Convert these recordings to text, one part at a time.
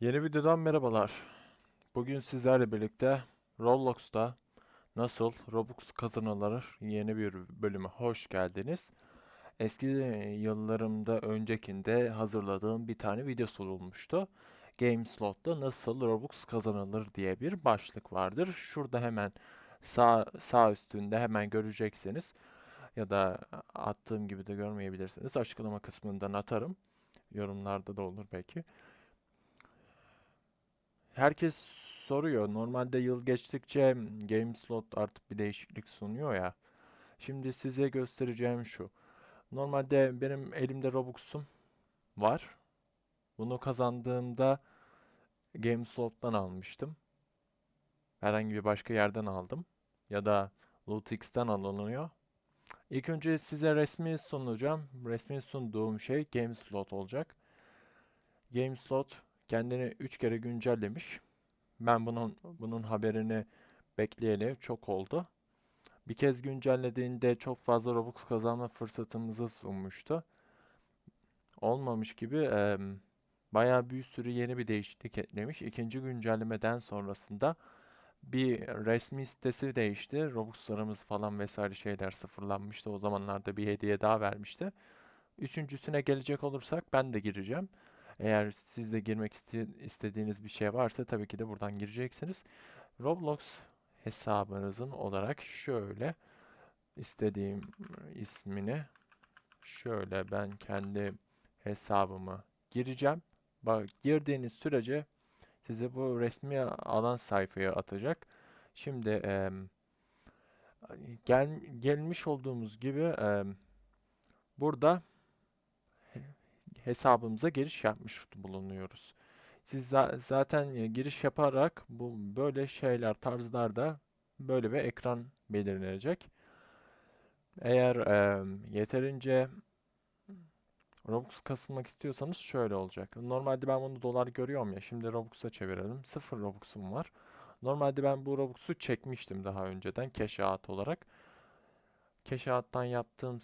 Yeni videodan merhabalar. Bugün sizlerle birlikte Roblox'ta nasıl Robux kazanılır yeni bir bölüme hoş geldiniz. Eski yıllarımda öncekinde hazırladığım bir tane video sorulmuştu. GameSlot'ta nasıl Robux kazanılır diye bir başlık vardır. Şurada hemen sağ sağ üstünde hemen göreceksiniz ya da attığım gibi de görmeyebilirsiniz. Açıklama kısmından atarım. Yorumlarda da olur belki. Herkes soruyor. Normalde yıl geçtikçe GameSlot artık bir değişiklik sunuyor ya. Şimdi size göstereceğim şu. Normalde benim elimde Robux'um var. Bunu kazandığımda GameSlot'tan almıştım. Herhangi bir başka yerden aldım. Ya da LootX'ten alınıyor. İlk önce size resmi sunacağım. Resmi sunduğum şey GameSlot olacak. GameSlot kendini 3 kere güncellemiş. Ben bunun bunun haberini bekleyeli çok oldu. Bir kez güncellediğinde çok fazla Robux kazanma fırsatımızı sunmuştu. Olmamış gibi e, bayağı bir sürü yeni bir değişiklik eklemiş. İkinci güncellemeden sonrasında bir resmi sitesi değişti. Robux'larımız falan vesaire şeyler sıfırlanmıştı. O zamanlarda bir hediye daha vermişti. Üçüncüsüne gelecek olursak ben de gireceğim. Eğer siz de girmek istediğiniz bir şey varsa tabii ki de buradan gireceksiniz. Roblox hesabınızın olarak şöyle istediğim ismini şöyle ben kendi hesabımı gireceğim. Bak girdiğiniz sürece size bu resmi alan sayfaya atacak. Şimdi e, gel, gelmiş olduğumuz gibi e, burada hesabımıza giriş yapmış bulunuyoruz. Siz zaten e, giriş yaparak bu böyle şeyler tarzlarda böyle bir ekran belirlenecek. Eğer e, yeterince Robux kasılmak istiyorsanız şöyle olacak. Normalde ben bunu dolar görüyorum ya. Şimdi Robux'a çevirelim. Sıfır Robux'um var. Normalde ben bu Robux'u çekmiştim daha önceden cash out olarak. Cash out'tan yaptığım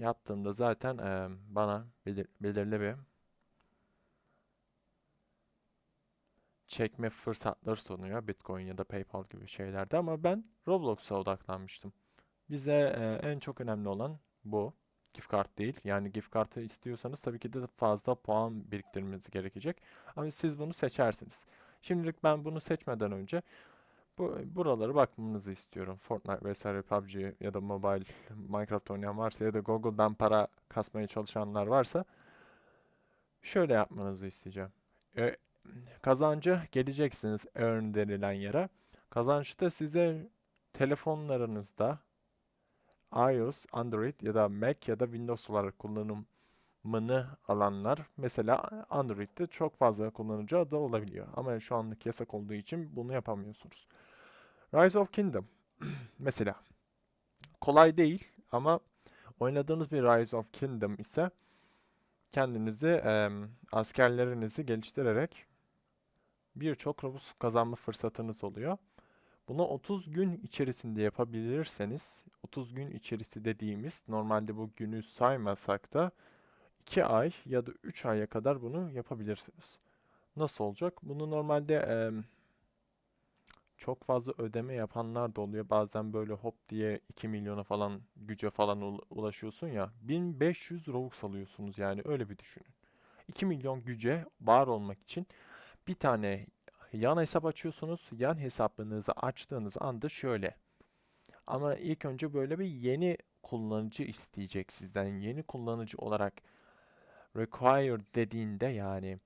yaptığımda zaten e, bana belir, belirli bir çekme fırsatları sunuyor Bitcoin ya da PayPal gibi şeylerde ama ben Roblox'a odaklanmıştım. Bize e, en çok önemli olan bu. Gift card değil. Yani gift kartı istiyorsanız tabii ki de fazla puan biriktirmeniz gerekecek. Ama siz bunu seçersiniz. Şimdilik ben bunu seçmeden önce bu buraları bakmanızı istiyorum. Fortnite vesaire PUBG ya da mobile Minecraft oynayan varsa ya da Google'dan para kasmaya çalışanlar varsa şöyle yapmanızı isteyeceğim. E, kazancı geleceksiniz earn denilen yere. Kazançta size telefonlarınızda iOS, Android ya da Mac ya da Windows olarak kullanımını alanlar mesela Android'de çok fazla kullanıcı adı olabiliyor. Ama şu anlık yasak olduğu için bunu yapamıyorsunuz. Rise of Kingdom mesela kolay değil ama oynadığınız bir Rise of Kingdom ise kendinizi e, askerlerinizi geliştirerek birçok Robux kazanma fırsatınız oluyor. Bunu 30 gün içerisinde yapabilirseniz 30 gün içerisi dediğimiz normalde bu günü saymasak da 2 ay ya da 3 aya kadar bunu yapabilirsiniz. Nasıl olacak? Bunu normalde e, çok fazla ödeme yapanlar da oluyor. Bazen böyle hop diye 2 milyona falan güce falan ulaşıyorsun ya. 1500 Robux alıyorsunuz yani öyle bir düşünün. 2 milyon güce var olmak için bir tane yan hesap açıyorsunuz. Yan hesabınızı açtığınız anda şöyle. Ama ilk önce böyle bir yeni kullanıcı isteyecek sizden. Yeni kullanıcı olarak require dediğinde yani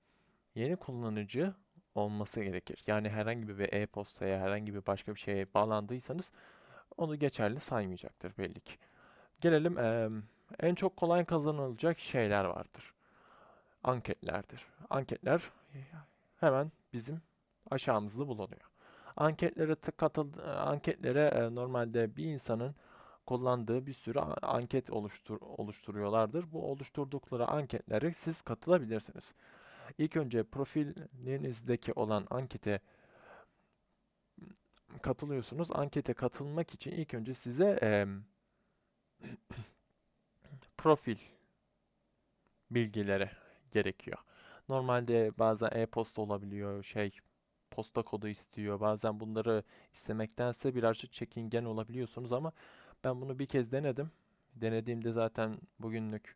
yeni kullanıcı olması gerekir. Yani herhangi bir e-postaya, herhangi bir başka bir şeye bağlandıysanız onu geçerli saymayacaktır belli ki. Gelelim e, en çok kolay kazanılacak şeyler vardır. Anketlerdir. Anketler hemen bizim aşağımızda bulunuyor. Anketlere katıl anketlere e, normalde bir insanın kullandığı bir sürü anket oluştur oluşturuyorlardır. Bu oluşturdukları anketleri siz katılabilirsiniz. İlk önce profilinizdeki olan ankete katılıyorsunuz. Ankete katılmak için ilk önce size e, profil bilgileri gerekiyor. Normalde bazen e-posta olabiliyor, şey posta kodu istiyor. Bazen bunları istemektense birazcık çekingen olabiliyorsunuz ama ben bunu bir kez denedim. Denediğimde zaten bugünlük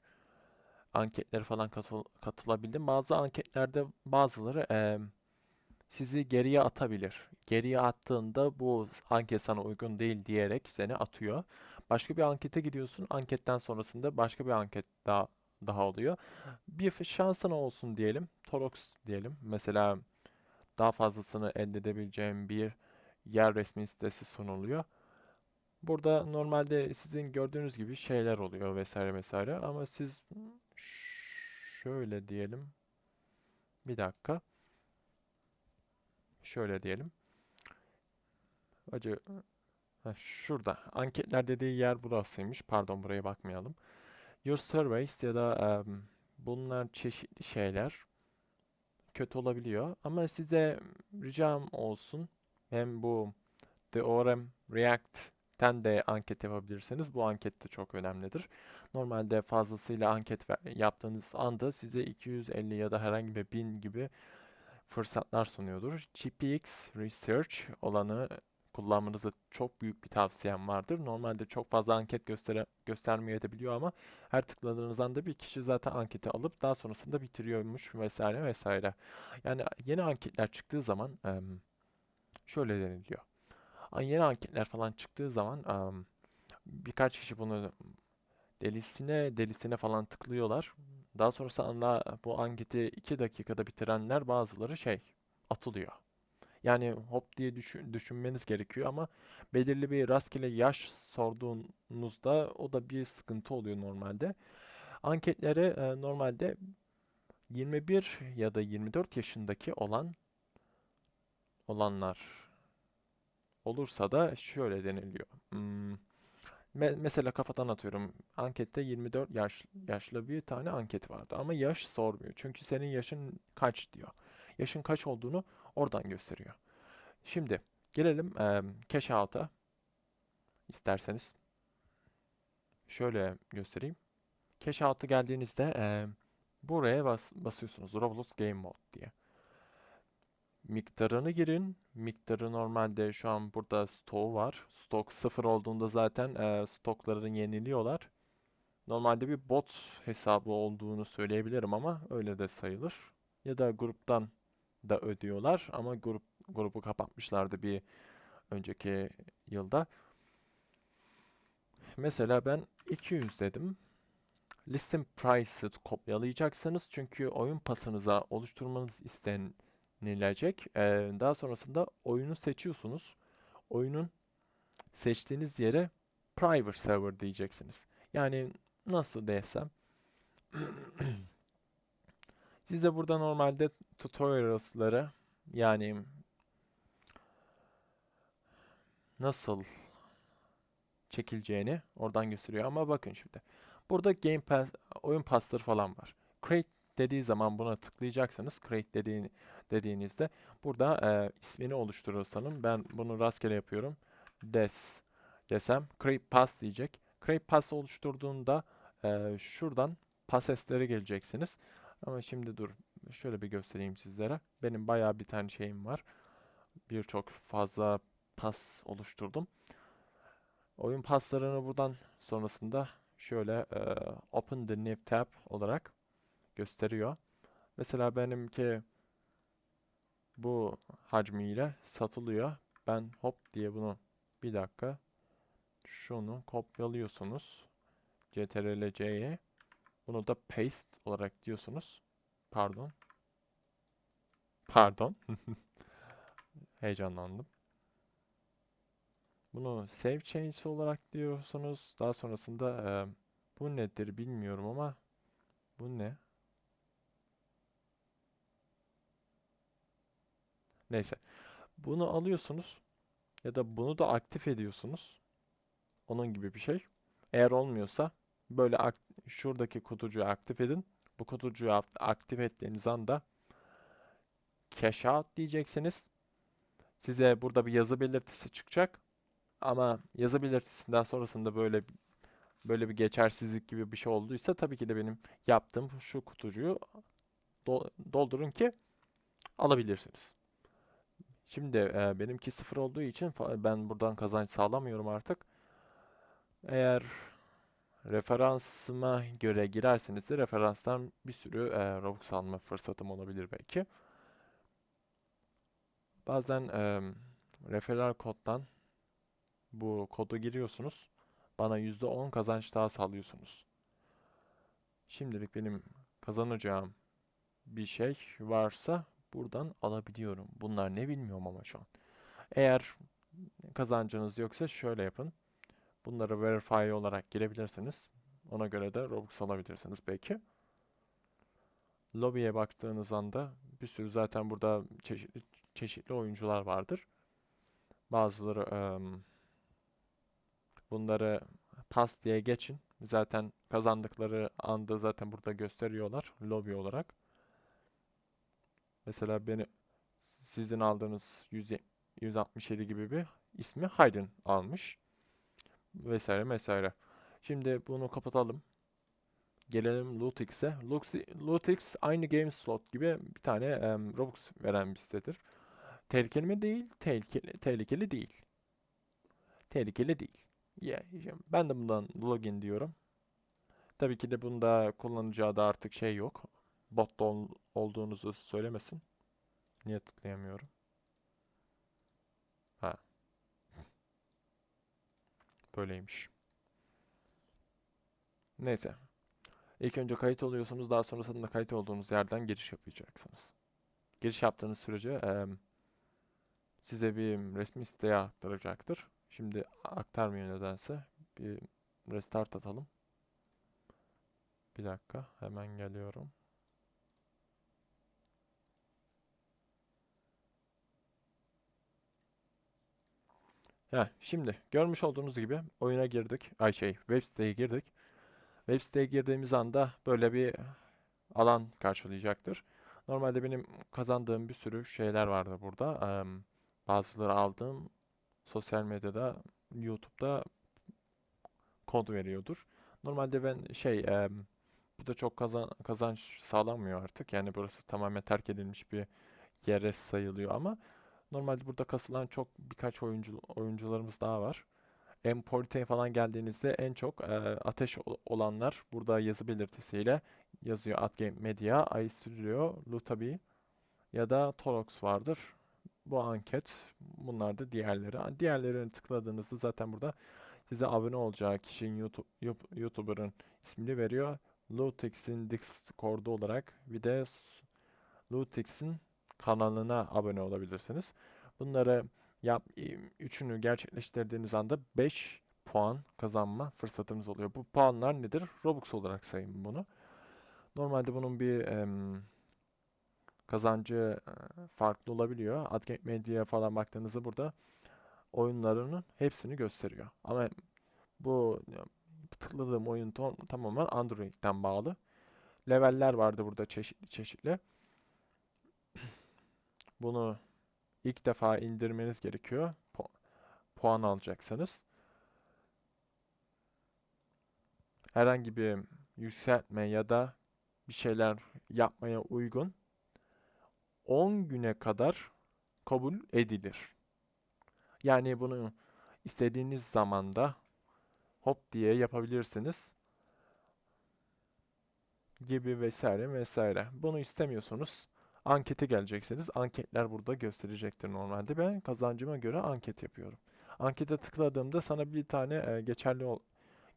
anketlere falan katıl katılabildim. Bazı anketlerde bazıları eee, sizi geriye atabilir. Geriye attığında bu anket sana uygun değil diyerek seni atıyor. Başka bir ankete gidiyorsun. Anketten sonrasında başka bir anket daha daha oluyor. Bir şansın olsun diyelim. Torox diyelim. Mesela daha fazlasını elde edebileceğim bir yer resmi sitesi sunuluyor. Burada normalde sizin gördüğünüz gibi şeyler oluyor vesaire vesaire ama siz şöyle diyelim. Bir dakika. Şöyle diyelim. Acı ha, şurada. Anketler dediği yer burasıymış. Pardon buraya bakmayalım. Your surveys ya da em, bunlar çeşitli şeyler kötü olabiliyor. Ama size ricam olsun. Hem bu Theorem React'ten de anket yapabilirsiniz. Bu anket de çok önemlidir. Normalde fazlasıyla anket yaptığınız anda size 250 ya da herhangi bir 1000 gibi fırsatlar sunuyordur. GPX Research olanı kullanmanızı çok büyük bir tavsiyem vardır. Normalde çok fazla anket göstere göstermeyebiliyor ama her tıkladığınız anda bir kişi zaten anketi alıp daha sonrasında bitiriyormuş vesaire vesaire. Yani yeni anketler çıktığı zaman şöyle deniliyor. Yeni anketler falan çıktığı zaman em, birkaç kişi bunu delisine delisine falan tıklıyorlar. Daha sonrasında bu anketi 2 dakikada bitirenler bazıları şey atılıyor. Yani hop diye düşün- düşünmeniz gerekiyor ama belirli bir rastgele yaş sorduğunuzda o da bir sıkıntı oluyor normalde. Anketlere e, normalde 21 ya da 24 yaşındaki olan olanlar olursa da şöyle deniliyor. Hmm, me- mesela kafadan atıyorum. Ankette 24 yaş, yaşlı bir tane anket vardı ama yaş sormuyor. Çünkü senin yaşın kaç diyor. Yaşın kaç olduğunu oradan gösteriyor. Şimdi gelelim eee cash out'a isterseniz. Şöyle göstereyim. Cash out'a geldiğinizde eee, buraya bas basıyorsunuz. Roblox Game Mode diye. Miktarını girin. Miktarı normalde şu an burada stoğu var. Stok sıfır olduğunda zaten eee stoklarını yeniliyorlar. Normalde bir bot hesabı olduğunu söyleyebilirim ama öyle de sayılır. Ya da gruptan da ödüyorlar ama grup grubu kapatmışlardı bir önceki yılda. Mesela ben 200 dedim. Listing price'ı kopyalayacaksınız çünkü oyun pasınıza oluşturmanız istenilecek. Ee, daha sonrasında oyunu seçiyorsunuz. Oyunun seçtiğiniz yere private server diyeceksiniz. Yani nasıl desem size burada normalde tutorials'ları yani nasıl çekileceğini oradan gösteriyor. Ama bakın şimdi. Burada Game Pass, oyun pasları falan var. Create dediği zaman buna tıklayacaksınız. Create dediğin, dediğinizde burada e, ismini oluşturur sanırım. Ben bunu rastgele yapıyorum. Des desem Create Pass diyecek. Create Pass oluşturduğunda e, şuradan pases'lere geleceksiniz. Ama şimdi dur. Şöyle bir göstereyim sizlere. Benim bayağı bir tane şeyim var. Birçok fazla pas oluşturdum. Oyun paslarını buradan sonrasında şöyle e, Open the New Tab olarak gösteriyor. Mesela benimki bu hacmiyle satılıyor. Ben hop diye bunu bir dakika şunu kopyalıyorsunuz. Ctrl C'ye bunu da paste olarak diyorsunuz. Pardon. Pardon. Heyecanlandım. Bunu save change olarak diyorsunuz. Daha sonrasında e, bu nedir bilmiyorum ama bu ne? Neyse. Bunu alıyorsunuz ya da bunu da aktif ediyorsunuz. Onun gibi bir şey. Eğer olmuyorsa böyle ak- şuradaki kutucuğu aktif edin. Bu kutucuğu ak- aktif ettiğiniz anda cash out diyeceksiniz. Size burada bir yazı belirtisi çıkacak. Ama yazı belirtisinden sonrasında böyle böyle bir geçersizlik gibi bir şey olduysa tabii ki de benim yaptığım şu kutucuğu do- doldurun ki alabilirsiniz. Şimdi e, benimki sıfır olduğu için ben buradan kazanç sağlamıyorum artık. Eğer referansıma göre girerseniz de referanstan bir sürü e, Robux alma fırsatım olabilir belki. Bazen e, referral koddan bu kodu giriyorsunuz. Bana %10 kazanç daha sağlıyorsunuz. Şimdilik benim kazanacağım bir şey varsa buradan alabiliyorum. Bunlar ne bilmiyorum ama şu an. Eğer kazancınız yoksa şöyle yapın. Bunları verify olarak girebilirsiniz. Ona göre de Robux alabilirsiniz belki. Lobby'ye baktığınız anda bir sürü zaten burada çeşitli çeşitli oyuncular vardır. Bazıları em, bunları pas diye geçin. Zaten kazandıkları anda zaten burada gösteriyorlar lobby olarak. Mesela beni sizin aldığınız 100 167 gibi bir ismi Hayden almış. Vesaire vesaire. Şimdi bunu kapatalım. Gelelim Lootix'e. Lux- Lootix aynı GameSlot gibi bir tane em, Robux veren bir sitedir. Tehlikeli mi? Değil. Tehlikeli, tehlikeli değil. Tehlikeli değil. Ya, ben de bundan login diyorum. Tabii ki de bunda kullanıcı adı artık şey yok. Bot ol- olduğunuzu söylemesin. Niye tıklayamıyorum? Ha, böyleymiş. Neyse. İlk önce kayıt oluyorsunuz. Daha sonrasında kayıt olduğunuz yerden giriş yapacaksınız. Giriş yaptığınız sürece em, size bir resmi siteye aktaracaktır. Şimdi aktarmıyor nedense. Bir restart atalım. Bir dakika. Hemen geliyorum. Heh, şimdi görmüş olduğunuz gibi oyuna girdik. Ay şey web siteye girdik. Web siteye girdiğimiz anda böyle bir alan karşılayacaktır. Normalde benim kazandığım bir sürü şeyler vardı burada. Em, bazıları aldığım sosyal medyada, YouTube'da kod veriyordur. Normalde ben şey em, burada çok kazan kazanç sağlanmıyor artık. Yani burası tamamen terk edilmiş bir yere sayılıyor ama normalde burada kasılan çok birkaç oyuncu oyuncularımız daha var. Emport'e falan geldiğinizde en çok e, ateş ol- olanlar burada yazı belirtisiyle yazıyor. Adgame Media, iStudio, Lutabi ya da Torox vardır. Bu anket. Bunlar da diğerleri. Diğerlerini tıkladığınızda zaten burada size abone olacağı kişinin YouTube, YouTuber'ın ismini veriyor. Lutex'in Discord'u olarak bir de Lutex'in kanalına abone olabilirsiniz. Bunları yap, üçünü gerçekleştirdiğiniz anda 5 puan kazanma fırsatınız oluyor. Bu puanlar nedir? Robux olarak sayın bunu. Normalde bunun bir em, kazancı e, farklı olabiliyor. Adgame Media'ya falan baktığınızda burada oyunlarının hepsini gösteriyor. Ama bu e, tıkladığım oyun tam- tamamen Android'den bağlı. Leveller vardı burada çeşitli çeşitli. Bunu ilk defa indirmeniz gerekiyor. Pu- puan alacaksanız. Herhangi bir yükseltme ya da bir şeyler yapmaya uygun 10 güne kadar kabul edilir. Yani bunu istediğiniz zamanda hop diye yapabilirsiniz gibi vesaire vesaire. Bunu istemiyorsunuz. Ankete geleceksiniz. Anketler burada gösterecektir normalde. Ben kazancıma göre anket yapıyorum. Ankete tıkladığımda sana bir tane e, geçerli ol-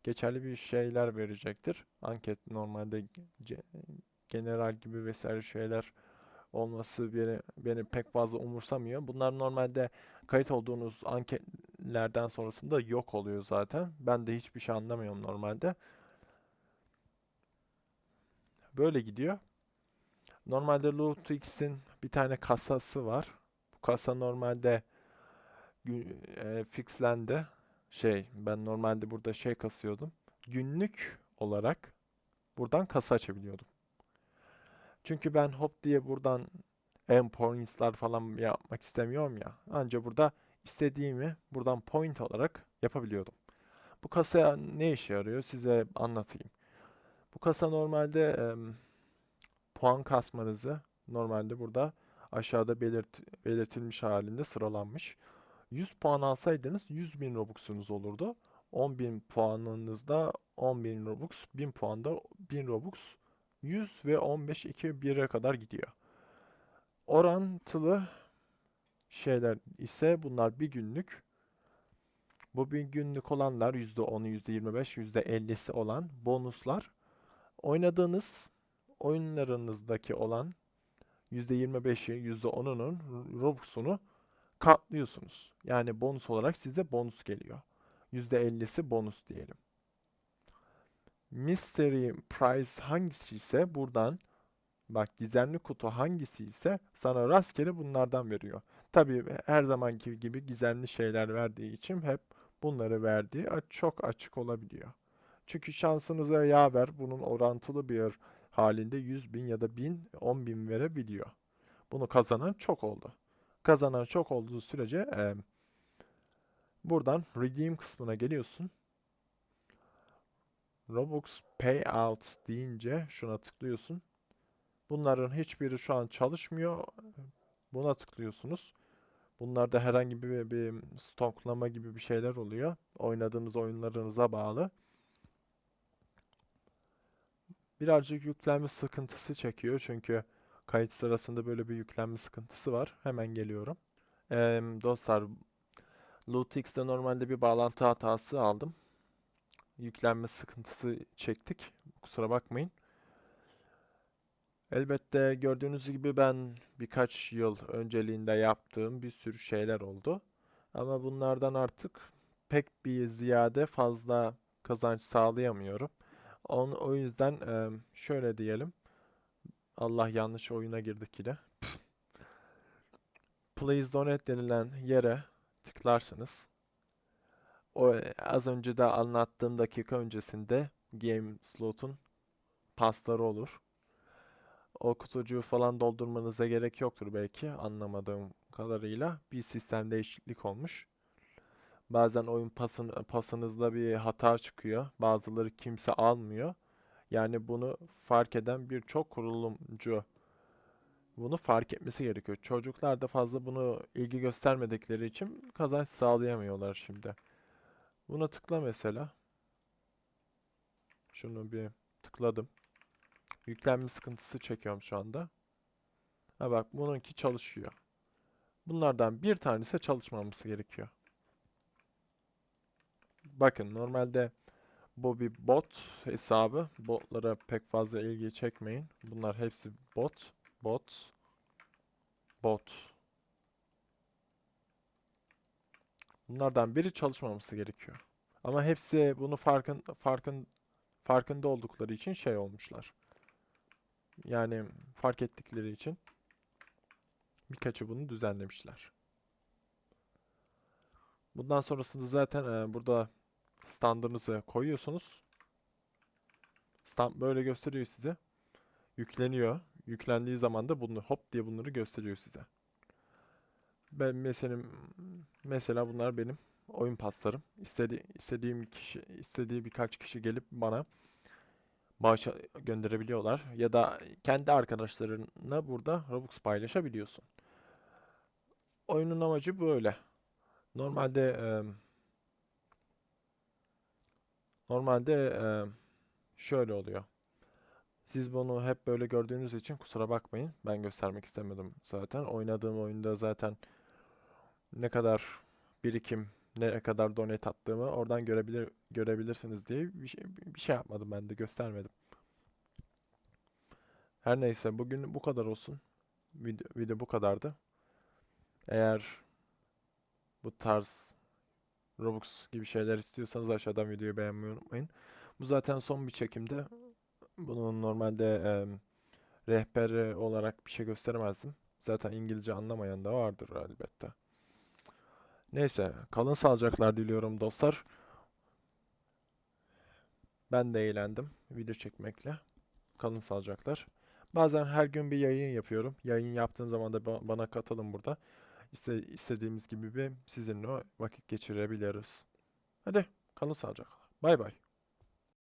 geçerli bir şeyler verecektir. Anket normalde ge- general gibi vesaire şeyler olması beni, beni pek fazla umursamıyor. Bunlar normalde kayıt olduğunuz anketlerden sonrasında yok oluyor zaten. Ben de hiçbir şey anlamıyorum normalde. Böyle gidiyor. Normalde LootX'in bir tane kasası var. Bu kasa normalde e, fixlendi. Şey, ben normalde burada şey kasıyordum. Günlük olarak buradan kasa açabiliyordum. Çünkü ben hop diye buradan endpoints'lar falan yapmak istemiyorum ya. Anca burada istediğimi buradan point olarak yapabiliyordum. Bu kasa ne işe yarıyor? Size anlatayım. Bu kasa normalde em, puan kasmanızı normalde burada aşağıda belirt belirtilmiş halinde sıralanmış. 100 puan alsaydınız 100 bin Robux'unuz olurdu. 10 bin puanınızda 10 bin Robux, 1000 puanda 1000 Robux, 100 ve 15 2 1'e kadar gidiyor. Orantılı şeyler ise bunlar bir günlük. Bu bir günlük olanlar %10'u, %25, %50'si olan bonuslar. Oynadığınız oyunlarınızdaki olan %25'i, %10'unun Robux'unu katlıyorsunuz. Yani bonus olarak size bonus geliyor. %50'si bonus diyelim. Mystery Prize hangisi ise buradan bak gizemli kutu hangisi ise sana rastgele bunlardan veriyor. Tabii her zamanki gibi gizemli şeyler verdiği için hep bunları verdiği çok açık olabiliyor. Çünkü şansınıza yaver bunun orantılı bir halinde 100 bin ya da 1000, 10 bin verebiliyor. Bunu kazanan çok oldu. Kazanan çok olduğu sürece e, buradan redeem kısmına geliyorsun. Robux Payout deyince şuna tıklıyorsun. Bunların hiçbiri şu an çalışmıyor. Buna tıklıyorsunuz. Bunlarda herhangi bir, bir stoklama gibi bir şeyler oluyor. Oynadığınız oyunlarınıza bağlı. Birazcık yüklenme sıkıntısı çekiyor çünkü kayıt sırasında böyle bir yüklenme sıkıntısı var. Hemen geliyorum. Ee, dostlar, LootX'te normalde bir bağlantı hatası aldım. Yüklenme sıkıntısı çektik. Kusura bakmayın. Elbette gördüğünüz gibi ben birkaç yıl önceliğinde yaptığım bir sürü şeyler oldu. Ama bunlardan artık pek bir ziyade fazla kazanç sağlayamıyorum. On, o yüzden e, şöyle diyelim. Allah yanlış oyuna girdik yine. Please Donate denilen yere tıklarsınız. O az önce de anlattığım dakika öncesinde Game Slot'un pasları olur. O kutucuğu falan doldurmanıza gerek yoktur belki anlamadığım kadarıyla. Bir sistem değişiklik olmuş. Bazen oyun pasın, pasınızda bir hata çıkıyor. Bazıları kimse almıyor. Yani bunu fark eden birçok kurulumcu bunu fark etmesi gerekiyor. Çocuklar da fazla bunu ilgi göstermedikleri için kazanç sağlayamıyorlar şimdi. Buna tıkla mesela. Şunu bir tıkladım. Yüklenme sıkıntısı çekiyorum şu anda. Ha bak bununki çalışıyor. Bunlardan bir tanesi çalışmaması gerekiyor. Bakın normalde bu bir bot hesabı. Botlara pek fazla ilgi çekmeyin. Bunlar hepsi bot, bot, bot. Bunlardan biri çalışmaması gerekiyor. Ama hepsi bunu farkın farkın farkında oldukları için şey olmuşlar. Yani fark ettikleri için birkaçı bunu düzenlemişler. Bundan sonrasında zaten e, burada standınızı koyuyorsunuz. Stand böyle gösteriyor size. Yükleniyor. Yüklendiği zaman da bunu hop diye bunları gösteriyor size. Ben mesela mesela bunlar benim oyun paslarım. İstedi, istediğim kişi istediği birkaç kişi gelip bana bağış gönderebiliyorlar ya da kendi arkadaşlarına burada Robux paylaşabiliyorsun. Oyunun amacı böyle. Normalde e, normalde e, şöyle oluyor. Siz bunu hep böyle gördüğünüz için kusura bakmayın. Ben göstermek istemedim zaten. Oynadığım oyunda zaten ne kadar birikim, ne kadar donate attığımı oradan görebilir görebilirsiniz diye bir şey, bir şey yapmadım ben de göstermedim. Her neyse bugün bu kadar olsun. Video, video bu kadardı. Eğer bu tarz Robux gibi şeyler istiyorsanız aşağıdan videoyu beğenmeyi unutmayın. Bu zaten son bir çekimde. Bunun normalde e, rehberi olarak bir şey gösteremezdim. Zaten İngilizce anlamayan da vardır elbette. Neyse, kalın sağlıcaklar diliyorum dostlar. Ben de eğlendim video çekmekle. Kalın sağlıcaklar. Bazen her gün bir yayın yapıyorum. Yayın yaptığım zaman da ba- bana katılın burada. İste istediğimiz gibi bir sizinle vakit geçirebiliriz. Hadi kalın sağlıcakla. Bay bay.